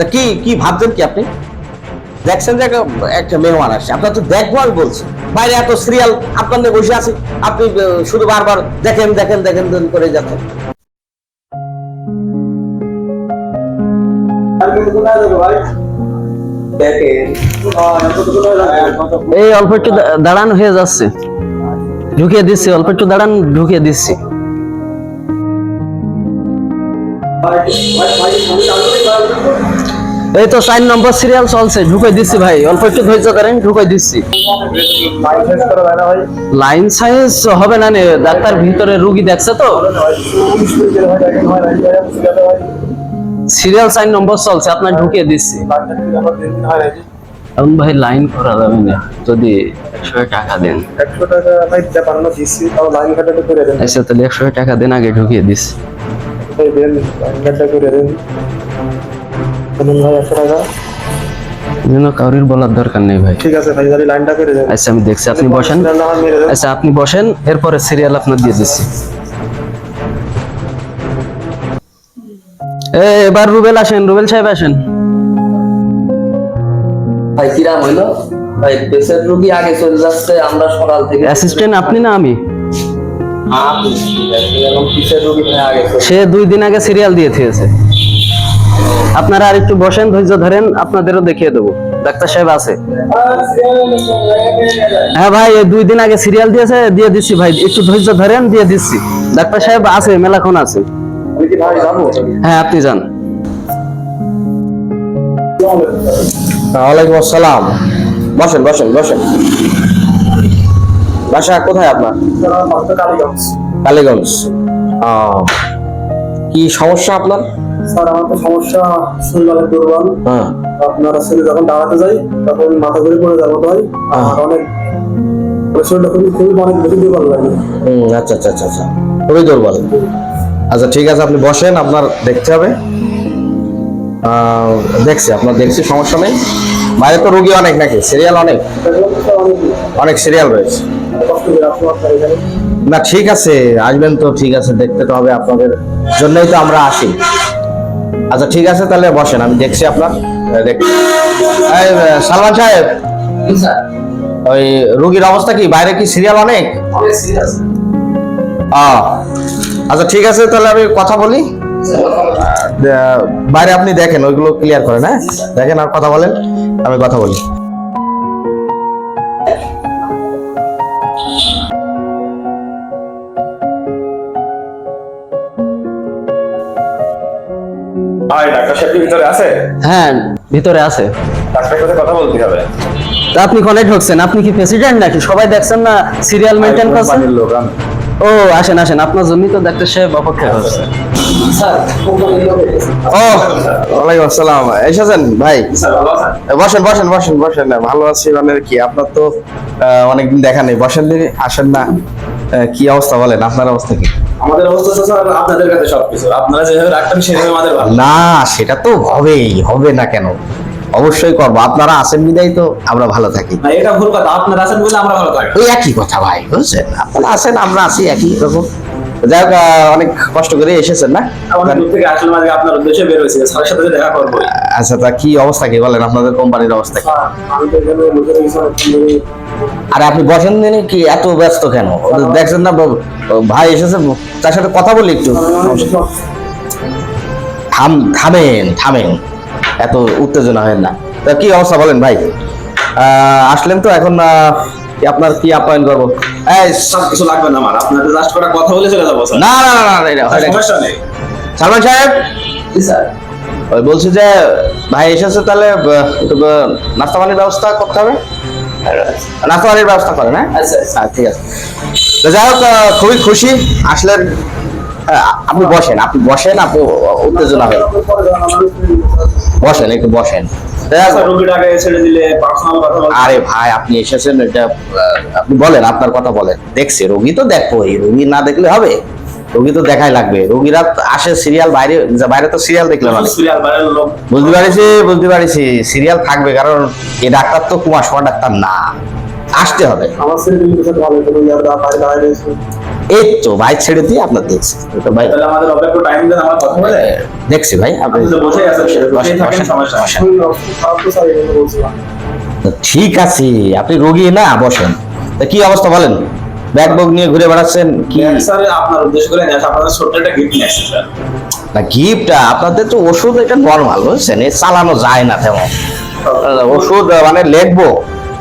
তা কি কি ভাবছেন কি আপনি? দেখছেন যে একটা- মেহমান আসছে। আপনার তো দেখব আমি বলছি। বাইরে এত সিরিয়াল আপনার নিয়ে বসে আছে। আপনি শুধু বারবার দেখেন দেখেন দেখেন দেখেন করে যাচ্ছেন এই অল্প একটু দাঁড়ান, হয়ে যাচ্ছে। ঢুকিয়ে দিচ্ছি, অল্প একটু দাঁড়ান, ঢুকিয়ে দিচ্ছি। এই তো চার নম্বর সিরিয়াল চলছে। ঢুকে দিচ্ছি ভাই। অল্প একটু ধৈর্য ধরেন ঢুকে দিচ্ছি। লাইন সাইন্স হবে না নে ডাক্তার ভিতরে রুগী দেখছে তো। সিরিয়াল চার নম্বর চলছে আপনার ঢুকিয়ে দিচ্ছি। এখন ভাই লাইন করা যাবে না যদি একশো টাকা দেন। একশো টাকা ভাই দিচ্ছি তাও লাইন কাটাটা করে দেন। আচ্ছা তাহলে একশো টাকা দেন আগে ঢুকিয়ে দিচ্ছি। দেন লাইন কাটা করে দেন। বলুন ভাই একশো টাকা যেন কাউরির বলার দরকার নেই ভাই ঠিক আছে ভাই তাহলে লাইনটা করে দেন আচ্ছা আমি দেখছি আপনি বসেন নাম্বার মেরে দেন আচ্ছা আপনি বসেন এরপরে সিরিয়াল আপনার দিয়ে দিচ্ছি এ, এবার রুবেল আসেন রুবেল সাহেব আসেন ভাই কিরাম হইল ভাই পেশেন্ট রুগী আগে চলে যাচ্ছে আমরা সকাল থেকে অ্যাসিস্ট্যান্ট আপনি না আমি আপনি এখন পিসের রুগী আগে সে দুই দিন আগে সিরিয়াল দিয়ে দিয়েছে আপনারা আর একটু বসেন ধৈর্য ধরেন আপনাদেরও দেখিয়ে দেবো। ডাক্তার সাহেব আছে। হ্যাঁ ভাই দুই দিন আগে সিরিয়াল দিয়েছে দিয়ে দিচ্ছি ভাই। একটু ধৈর্য ধরেন দিয়ে দিচ্ছি। ডাক্তার সাহেব আছে মেলাক্ষণ আছে। হ্যাঁ আপনি যান। ওয়ালাইকুম আসসালাম। বসেন বসেন বসেন। বাসা কোথায় আপনার? কালীগঞ্জ। কালীগঞ্জ। কি সমস্যা আপনার? স্যার আমার তো সমস্যা শরীরের দুর্বল। হ্যাঁ। আপনার আসলে যখন দাঁড়াতে যাই তখন মাথা ঘুরে পড়ে যাব হয় আর অনেক শরীরটা খুবই খুবই অনেক বেশি দুর্বল লাগে। আচ্ছা আচ্ছা আচ্ছা আচ্ছা। খুবই দুর্বল। আচ্ছা ঠিক আছে আপনি বসেন আপনার দেখতে হবে। দেখছি আপনার দেখছি সমস্যা নেই। বাইরে তো রুগী অনেক নাকি? সিরিয়াল অনেক? অনেক। অনেক সিরিয়াল রয়েছে। না ঠিক আছে আসবেন তো ঠিক আছে দেখতে তো হবে আপনাদের জন্যই তো আমরা আসি। আচ্ছা ঠিক আছে তাহলে বসেন আমি দেখছি আপনার সালমান সাহেব ওই রুগীর অবস্থা কি? বাইরে কি সিরিয়াল অনেক? অনেক আচ্ছা ঠিক আছে তাহলে আমি কথা বলি। বাইরে আপনি দেখেন ওইগুলো ক্লিয়ার করেন হ্যাঁ? দেখেন আর কথা বলেন আমি কথা বলি। ভাই ডাক্তার সাহেব কি ভিতরে আছে? হ্যাঁ ভিতরে আছে। ডাক্তারের সাথে কথা বলতে হবে? তা আপনি কোনে ঢুকছেন আপনি কি প্রেসিডেন্ট নাকি? সবাই দেখছেন না সিরিয়াল মেনটেন করছেন? ও আসেন আসেন আপনার জন্যই তো ডাক্তার সাহেব অপেক্ষা করছে। ও ওয়ালাইকুম আসসালাম। এসেছেন? ভাই স্যার ভালো বসেন বসেন বসেন বসেন। ভালো আছি মানে কি? আপনার তো আহ, অনেকদিন দেখা নেই। বসেন দিন আসেন না। কি অবস্থা বলেন? আপনার অবস্থা কি? আমাদের অবস্থা স্যার আপনাদের কাছে সবকিছু। আপনারা যেভাবে রাখতেন সেভাবে আমাদের ভালো। না সেটা তো হবেই হবে না কেন? অবশ্যই করব। আপনারা আসেন বিদায় তো আমরা ভালো থাকি। এটা ভুল কথা। আপনারা আছেন বলে আমরা ভালো থাকি। ওই একই কথা ভাই বুঝছেন? আপনারা আসেন আমরা আসি একই রকম যাই হোক অনেক কষ্ট করে এসেছেন না? থেকে আসলে মাঝে আপনার উদ্দেশ্যে বের হয়েছে। স্যারের সাথে দেখা করব। আচ্ছা তা কি অবস্থা কি বলেন? আপনাদের কোম্পানির অবস্থা কি? আমি তো এখানে লোকের আরে আপনি বসেন দিনে কি এত ব্যস্ত কেন? দেখছেন না ভাই এসেছে তার সাথে কথা বলি একটু। থাম থামেন থামেন। এত উত্তেজনা হয় না। তা কি অবস্থা বলেন ভাই? আহ, আসলেন তো এখন আপনার কি আপ্যায়ন করব? এই, সব কিছু লাগবে না আমার। আপনাদের জাস্ট কটা কথা বলে চলে যাব না না না না, না, এটা হয় না। সমস্যা নেই। সালমান সাহেব? স্যার। ওই বলছি যে ভাই এসেছে তাহলে নাস্তা পানির ব্যবস্থা করতে হবে? নাস্তা পানির ব্যবস্থা করেন হ্যাঁ? আচ্ছা হ্যাঁ ঠিক আছে। তো যাই হোক খুবই খুশি। আসলেন হ্যাঁ, আপনি বসেন আপনি বসেন আপনি উত্তেজনা হবে বসেন একটু বসেন। বলতে আরে ভাই আপনি এসেছেন এটা আপনি বলেন আপনার কথা বলেন। দেখছি রোগী তো রোগী না দেখলে হবে? রোগী তো দেখাই লাগবে। রোগীরা আসে সিরিয়াল বাইরে বাইরে তো সিরিয়াল দেখলে মানে বুঝতে পারছি বুঝতে পারছি সিরিয়াল থাকবে কারণ এ ডাক্তার তো কুমার সোয়া ডাক্তার না। আসতে হবে। আমার এই তো ভাই ছেড়ে দিয়ে আপনার দেখছি। তো ভাই। তাহলে আমাদের অল্প একটু টাইম দেন আমরা কথা বলে? দেখছি ভাই আপনি ঠিক আছে আপনি রোগী না বসেন। তা কি অবস্থা বলেন? ব্যাগ বগ নিয়ে ঘুরে বেড়াচ্ছেন কি? স্যার আপনার উদ্দেশ্য করে নিয়ে আসা আপনাদের ছোট্ট একটা গিফট নিয়ে আসছি স্যার। না গিফট আপনাদের তো ওষুধ এটা নর্মাল বুঝছেন? এ চালানো যায় না তেমন। ওষুধ মানে লিখব।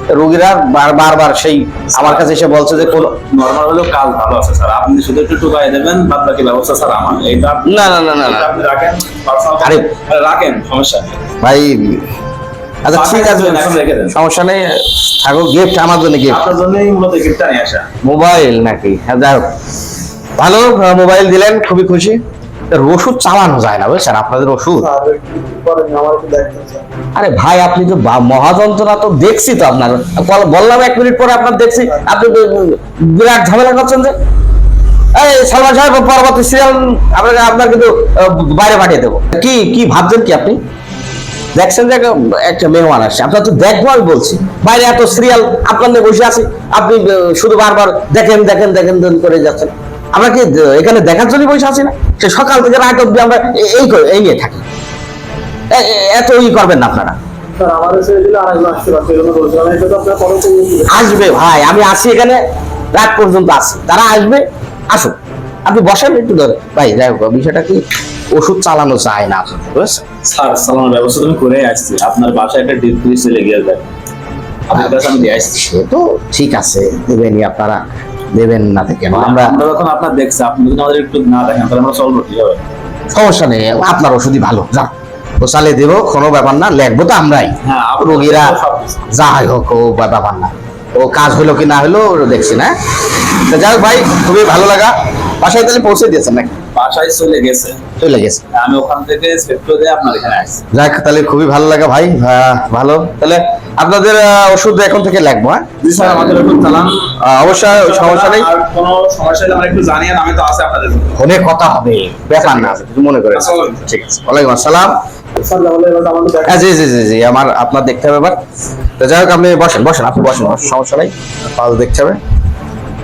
রোগীরা বার বারবার সেই আমার কাছে এসে বলছে যে কোন নর্মাল হলেও কাজ ভালো আছে স্যার। আপনি শুধু একটু টুকাই দেবেন বাদ বাকি ব্যবস্থা স্যার আমার এইটা না, না, না, না। আপনি রাখেন আরে- আরে রাখেন সমস্যা নেই। ভাই আচ্ছা ঠিক আছে এখন রেখে দেন। সমস্যা নেই। থাকো গিফট আমার জন্য গিফট আপনার জন্যই মূলত গিফটটা নিয়ে আসা। মোবাইল নাকি? হ্যাঁ যাই হোক। ভালো মোবাইল দিলেন খুবই খুশি। ওষুধ চালানো যায় না বুঝছেন? আপনাদের ওষুধ? আরে ভাই আপনি তো মহাযন্ত্রণা তো দেখছি তো আপনার। বললাম এক মিনিট পরে আপনার দেখছি আপনি বিরাট ঝামেলা করছেন যে। এই সালমান সাহেব পরবর্তী সিরিয়াল আপনাকে আপনার কিন্তু বাইরে পাঠিয়ে দেবো। কি কি ভাবছেন কি আপনি? দেখছেন যে একটা- মেহমান আসছে। আপনার তো দেখব আমি বলছি। বাইরে এত সিরিয়াল আপনার বসে আছি। আপনি শুধু বারবার দেখেন দেখেন দেখেন দেখেন করে যাচ্ছেন। আমরা কি এখানে দেখার জন্য বসে আছি না? সে সকাল থেকে রাত অব্দি আমরা এই করে- এই নিয়ে থাকি। এত ই করবেন না আপনারা। স্যার আমার ছেলে দিলে আরেকজন আসতে পারছে এই জন্য বলছিলাম এটা তো আপনার পরে তো আসবে ভাই আমি আসি এখানে রাত পর্যন্ত আসি তারা আসবে আসুক। আপনি বসেন একটু ধরে। ভাই যাই হোক বিষয়টা কি ওষুধ চালানো যায় না স্যার সালানোর ব্যবস্থা তুমি করে আসছি। আপনার বাসায় একটা ডিপ ফ্রিজ লেগে যাবে। আপনার কাছে আমি দিয়ে আসছি। সে তো ঠিক আছে দেবেনই আপনারা। দেবেন না কেন আমরা যখন আপনার দেখছি আপনি যদি আমাদের একটু না দেখেন তাহলে আমরা চলবো কীভাবে সমস্যা নেই আপনার ওষুধই ভালো যা। ও চালিয়ে দেবো কোনো ব্যাপার না লেখবো তো আমরাই। হ্যাঁ, রোগীরা সবকিছু। যা হয় হোক ও ব্যাপার না। ও কাজ হলো কি না হলো দেখছি না তো যাই হোক ভাই খুবই ভালো লাগা। বাসায় তাহলে পৌঁছে দিয়েছেন নাকি? বাসায় চলে গেছে। চলে গেছে। আমি ওখান থেকে করে দিয়ে আপনার এখানে আসছি। যাক তাহলে খুবই ভালো লাগা ভাই ভালো। তাহলে আপনাদের ওষুধ এখন থেকে লাগবো হ্যাঁ? জি স্যার আমাদের একটু চালান। অবশ্যই সমস্যা নেই। কোনো সমস্যা হলে আমরা একটু জানিয়ে আমি তো আছে আপনাদের ফোনে কথা হবে ব্যাপার না কিছু মনে করেন ঠিক আছে ওয়ালাইকুম আসসালাম। হ্যাঁ জি জি জি জি আমার আপনার দেখতে হবে এবার। তো যাই হোক আপনি বসেন বসেন আপনি বসেন সমস্যা নেই পাল দেখতে হবে।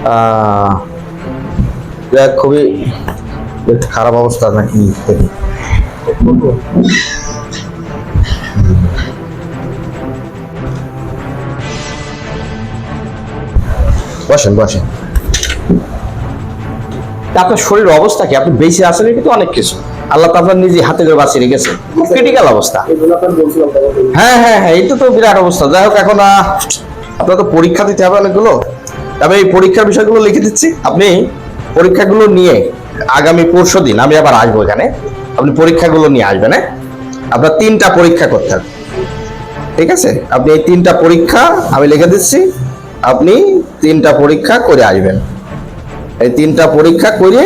আহ, যাই হোক, খুবই খারাপ অবস্থা নাকি? দেখি বসেন বসেন। আপনার শরীর অবস্থা কি? আপনি বেঁচে আছেন কিন্তু অনেক কিছু। আল্লাহ তো নিজে হাতে করে বাঁচিয়ে রেখেছে। খুব ক্রিটিক্যাল অবস্থা। হ্যাঁ হ্যাঁ হ্যাঁ এটা তো বিরাট অবস্থা। যাই হোক, এখন আপনার তো পরীক্ষা দিতে হবে অনেকগুলো। তবে এই পরীক্ষার বিষয়গুলো লিখে দিচ্ছি। আপনি পরীক্ষাগুলো নিয়ে আগামী পরশু দিন, আমি আবার আসব এখানে, আপনি পরীক্ষাগুলো নিয়ে আসবেন হ্যাঁ? আপনার তিনটা পরীক্ষা করতে হবে। ঠিক আছে? আপনি এই তিনটা পরীক্ষা আমি লিখে দিচ্ছি। আপনি তিনটা পরীক্ষা করে আসবেন। এই তিনটা পরীক্ষা করে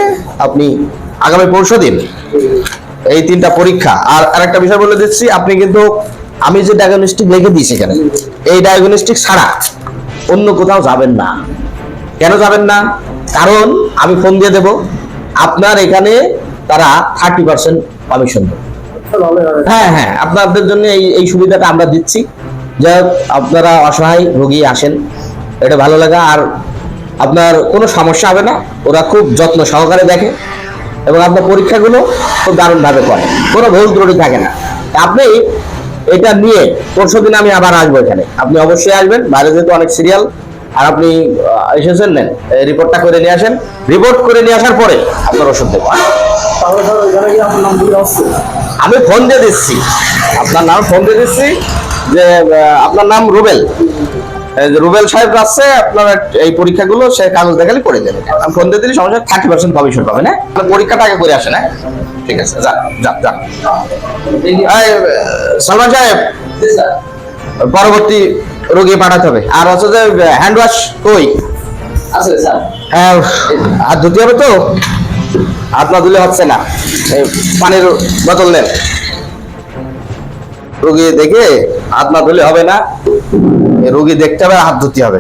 আপনি আগামী পরশু দিন এই তিনটা পরীক্ষা। আর আরেকটা বিষয় বলে দিচ্ছি আপনি কিন্তু আমি যে ডায়াগনস্টিক লিখে দিয়েছি এখানে এই ডায়াগনস্টিক ছাড়া অন্য কোথাও যাবেন না। কেন যাবেন না? কারণ আমি ফোন দিয়ে দেব আপনার এখানে তারা থার্টি পার্সেন্ট কমিশন দেবে। হয় হ্যাঁ আপনাদের জন্য এই এই সুবিধাটা আমরা দিচ্ছি। হোক, আপনারা অসহায় রোগী আসেন। এটা ভালো লাগা আর আপনার কোনো সমস্যা হবে না। ওরা খুব যত্ন সহকারে দেখে এবং আপনার পরীক্ষাগুলো খুব দারুণভাবে করে। কোনো ভুল ত্রুটি থাকে না। আপনি এটা নিয়ে পরশু দিন আমি আবার আসব এখানে। আপনি অবশ্যই আসবেন। বাইরে যেহেতু অনেক সিরিয়াল আর আপনি এসেছেন নেন। রিপোর্টটা করে নিয়ে আসেন। রিপোর্ট করে নিয়ে আসার পরে আপনার ওষুধ দেবো হ্যাঁ? আমি ফোন দিয়ে দিচ্ছি। আপনার নাম ফোন দিয়ে দিচ্ছি যে আপনার নাম রুবেল। রুবেল সাহেব আসছে আপনার এই পরীক্ষাগুলো সে কাগজ দেখালে করে দেবে। আমি ফোন দিয়ে দিলে সমস্যা থার্টি পার্সেন্ট কমিশন হ্যাঁ আপনার পরীক্ষাটা আগে করে আসে না? ঠিক আছে যান এই, আহ, সালমান সাহেব পরবর্তী রোগী পাঠাতে হবে। আর হচ্ছে যে হ্যান্ড ওয়াশ কই? আছে হ্যাঁ হাত ধুতে হবে তো? হাত না ধুলে হচ্ছে না। পানির বোতল নেন। রোগী দেখে হাত না ধুলে হবে না। রোগী দেখতে হবে হাত ধুতে হবে।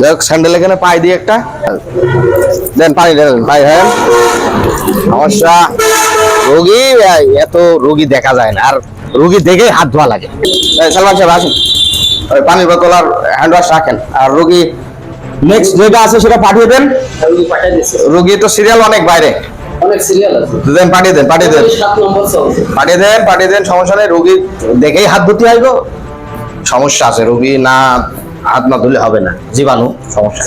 যাই হোক স্যান্ডেল এখানে পায়ে দিয়ে একটা। দেন পানি দেন পাই হ্যাঁ সমস্যা। রোগী এত রোগী দেখা যায় না। আর রোগী দেখে হাত ধোয়া লাগে। সালমান সাহেব আসুন। ওই পানির বোতল আর হ্যান্ড ওয়াশ রাখেন। আর রোগী নেক্সট যেটা আছে সেটা পাঠিয়ে দেন। রুগী তো সিরিয়াল অনেক বাইরে। অনেক সিরিয়াল আছে। দেন পাঠিয়ে দেন পাঠিয়ে দেন। পাঠিয়ে দেন পাঠিয়ে দেন সমস্যা নেই। রোগী দেখেই হাত ধুতে আসব সমস্যা আছে রোগী না হাত না ধুলে হবে না জীবাণু সমস্যা।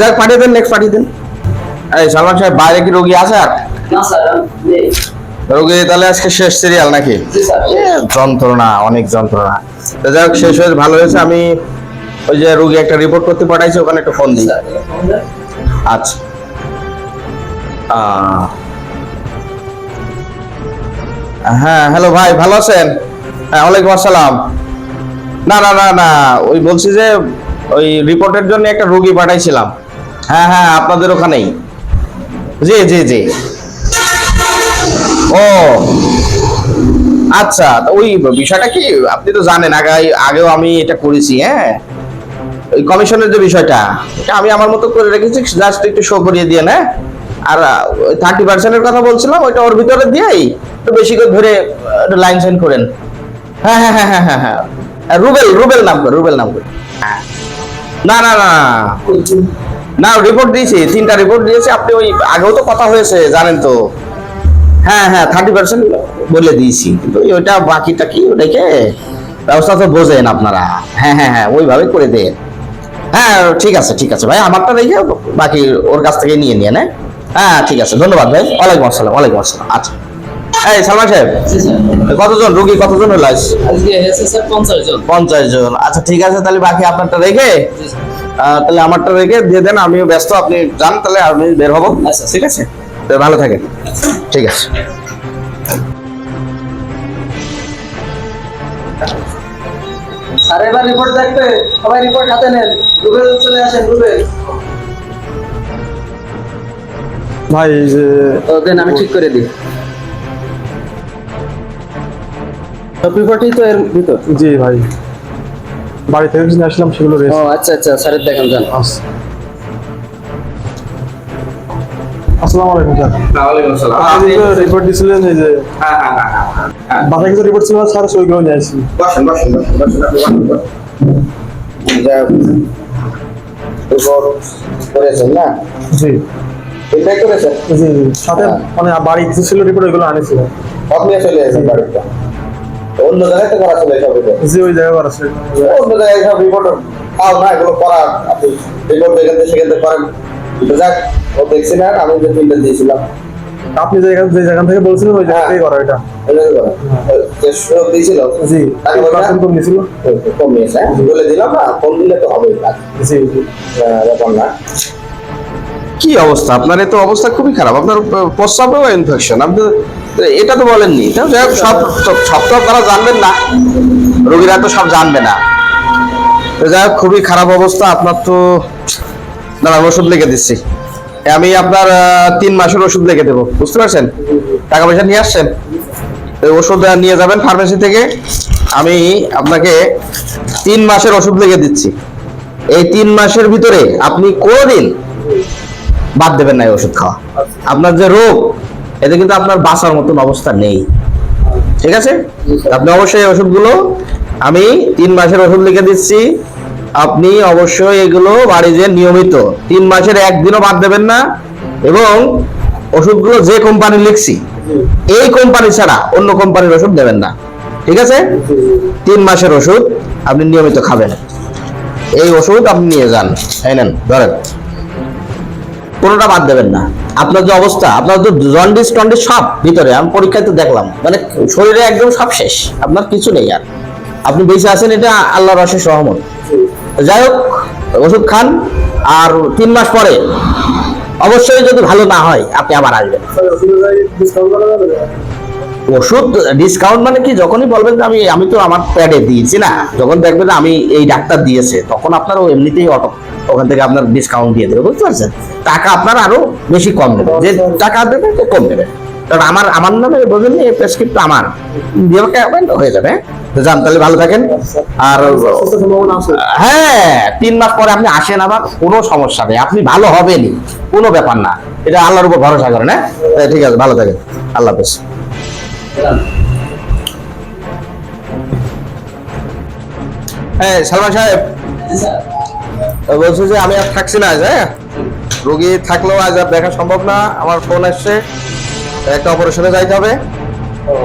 যাক পাঠিয়ে দেন নেক্সট পাঠিয়ে দেন। এই সালমান সাহেব বাইরে কি রোগী আছে আর? রোগী তাহলে আজকে শেষ সিরিয়াল নাকি? যন্ত্রণা অনেক যন্ত্রণা। তো যাই হোক শেষ হয়ে ভালো হয়েছে। আমি ওই যে রোগী একটা রিপোর্ট করতে পাঠাইছি ওখানে একটু ফোন দিই। আচ্ছা। হ্যাঁ হ্যালো ভাই ভালো আছেন? হ্যাঁ ওয়ালাইকুম আসসালাম। না না না না। ওই বলছি যে, ওই রিপোর্টের জন্য একটা রোগী পাঠাইছিলাম। হ্যাঁ হ্যাঁ আপনাদের ওখানেই। জি জি জি। ও। আচ্ছা ওই বিষয়টা কি আপনি তো জানেন, আগে, আগেও আমি এটা করেছি হ্যাঁ? ওই কমিশনের যে বিষয়টা, এটা আমি আমার মতো করে রেখেছি জাস্ট একটু শো করিয়ে দিয়ে না আর থার্টি পার্সেন্টের কথা বলছিলাম, ওইটা ওর ভিতরে দিয়েই একটু বেশি করে ধরে লাইন সাইন করেন। হ্যাঁ হ্যাঁ হ্যাঁ হ্যাঁ হ্যাঁ হ্যাঁ। রুবেল রুবেল নাম করে, রুবেল নাম করে। হ্যাঁ না না না। না রিপোর্ট দিয়েছি, তিনটা রিপোর্ট দিয়েছি, আপনি ওই আগেও তো কথা হয়েছে, জানেন তো। হ্যাঁ হ্যাঁ থার্টি পার্সেন্ট বলে দিয়েছি, কিন্তু ওইটা বাকিটা কি ওটাকে ব্যবস্থা তো বোঝেন আপনারা। হ্যাঁ হ্যাঁ হ্যাঁ ওইভাবে করে দেন। হ্যাঁ ঠিক আছে ঠিক আছে ভাই, আমারটা রেখে বাকি ওর কাছ থেকে নিয়ে নিয়ে নেয় হ্যাঁ ঠিক আছে, ধন্যবাদ ভাই। ওয়ালাইকুম আসসালাম ওয়ালাইকুম আসসালাম আচ্ছা। এই সালমান সাহেব কতজন? রুগী কতজন হলো আজকে পঞ্চাশ জন। পঞ্চাশ জন। আচ্ছা ঠিক আছে তাহলে বাকি আপনারটা রেখে তাহলে আমারটা রেখে দিয়ে দেন আমিও ব্যস্ত আপনি যান তাহলে আমি বের হব। আচ্ছা। ঠিক আছে? ভালো থাকেন। ঠিক আছে। স্যার এবার রিপোর্ট দেখবে। সবাই রিপোর্ট হাতে নেন। রুবেল চলে আসেন রুবেল। ভাই তো দেন আমি ঠিক করে দিই। সব তো এর ভিতর? জি ভাই। বাড়ি থেকে নিয়ে আসলাম সেগুলো ও আচ্ছা আচ্ছা স্যারের দেখেন যান। আসসালামু আলাইকুম স্যার। ওয়ালাইকুম আসসালাম। আপনি তো রিপোর্ট দিয়েছিলেন এই যে হ্যাঁ হ্যাঁ হ্যাঁ হ্যাঁ হ্যাঁ বাসায় কিছু রিপোর্ট ছিল স্যার সইগুলো নিয়ে আসছি। বসেন বসেন বসেন রিপোর্ট করেছেন না? জি। এটাই করেছেন? জি সাথে মানে বাড়ি কিছু ছিল রিপোর্ট ওইগুলো আনেছি আপনি চলে এসেছেন বাড়িতে? অন্য জায়গায় তো করা ছিল এইসব জি ওই জায়গায় করা ছিল। অন্য জায়গায় রিপোর্ট না এগুলো করা আপনি রিপোর্ট যেখান থেকে সেখান থেকে করেন। যাক ও দেখছি না আমি যে তিনটা দিয়েছিলাম। আপনি যে যে জায়গা থেকে বলছিলেন ওই জায়গা থেকেই করা এটা। ওইটাই করেন। যে সুযোগ দিয়েছিল জি তাকে পার্সেন্ট কম নিয়েছিল কম নিয়েছে হ্যাঁ? বলে দিলাম না কম দিলে তো হবেই জি জি। ব্যাপার না। কি অবস্থা? আপনার তো অবস্থা খুবই খারাপ। আপনার প্রস্রাবেও ইনফেকশন আপনি এটা তো বলেননি। সব সব- তো আপনারা জানবেন না। রোগীরা তো সব জানবে না। যাই হোক, খুবই খারাপ অবস্থা। আপনার তো, দাঁড়ান ওষুধ লিখে দিচ্ছি। আমি আপনার তিন মাসের ওষুধ লিখে দেবো। বুঝতে পারছেন? টাকা পয়সা নিয়ে আসছেন? ওষুধ নিয়ে যাবেন ফার্মেসি থেকে। আমি আপনাকে তিন মাসের ওষুধ লিখে দিচ্ছি। এই তিন মাসের ভিতরে আপনি কোনোদিন বাদ দেবেন না এই ওষুধ খাওয়া। আপনার যে রোগ এতে কিন্তু আপনার বাঁচার মতন অবস্থা নেই। ঠিক আছে? আপনি অবশ্যই ওষুধগুলো, আমি তিন মাসের ওষুধ লিখে দিচ্ছি। আপনি অবশ্যই এগুলো বাড়ি যে নিয়মিত, তিন মাসের একদিনও বাদ দেবেন না। এবং ওষুধগুলো যে কোম্পানি লিখছি, এই কোম্পানি ছাড়া অন্য কোম্পানির ওষুধ দেবেন না। ঠিক আছে? তিন মাসের ওষুধ আপনি নিয়মিত খাবেন। এই ওষুধ আপনি নিয়ে যান। এই নেন, ধরেন। কোনোটা বাদ দেবেন না। আপনার যে অবস্থা, আপনার তো জন্ডিস টন্ডিস সব ভিতরে, আমি পরীক্ষায় তো দেখলাম মানে শরীরে একদম সব শেষ, আপনার কিছু নেই আর। আপনি বেঁচে আছেন, এটা আল্লাহর অশেষ সহমত। যাই হোক, ওষুধ খান, আর তিন মাস পরে, অবশ্যই যদি ভালো না হয়, আপনি আবার আসবেন। ওষুধ ডিসকাউন্ট মানে কি? যখনই বলবেন যে আমি আমি তো আমার প্যাডে দিয়েছি না, যখন দেখবেন আমি এই ডাক্তার দিয়েছে, তখন আপনার এমনিতেই অটো ওখান থেকে আপনার ডিসকাউন্ট দিয়ে দেবে, বুঝতে পারছেন? টাকা আপনার আরও বেশি কম নেবে যে টাকা দেবে তো কম নেবে কারণ আমার আমার নামে বোঝেন এই প্রেসক্রিপ্ট আমার। দিয়ে হয়ে যাবে। যান, তাহলে ভালো থাকেন। আর হ্যাঁ তিন মাস পরে আপনি আসেন আবার, কোনো সমস্যা নেই। আপনি ভালো হবেনই, কোনো ব্যাপার না। এটা আল্লাহর উপর ভরসা করেন হ্যাঁ? ঠিক আছে, ভালো থাকেন। আল্লাহ হাফেজ। হ্যাঁ সালমান সাহেব। বলছি যে আমি আর থাকছি না আজ হ্যাঁ? রোগী থাকলেও আজ আর দেখা সম্ভব না। আমার ফোন আসছে। একটা অপারেশনে যাইতে হবে।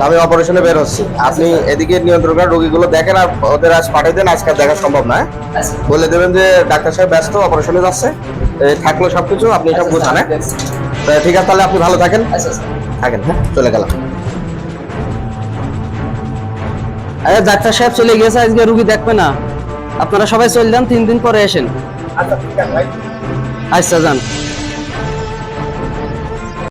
আমি অপারেশনে বের হচ্ছি। আপনি এদিকে নিয়ন্ত্রণ করেন রোগীগুলো দেখেন আর ওদের আজ পাঠিয়ে দেন। আজকে দেখা সম্ভব না হ্যাঁ? আচ্ছা। বলে দেবেন যে ডাক্তার সাহেব ব্যস্ত অপারেশনে যাচ্ছে। থাকল সবকিছু আপনি সব বুঝান হ্যাঁ? ঠিক আছে। তাহলে আপনি ভালো থাকেন। আচ্ছা থাকেন হ্যাঁ? চলে গেলাম। আরে ডাক্তার সাহেব চলে গেছে আজকে রুগী দেখবে না। আপনারা সবাই চলে যান তিন দিন পরে আসেন। আচ্ছা আচ্ছা যান।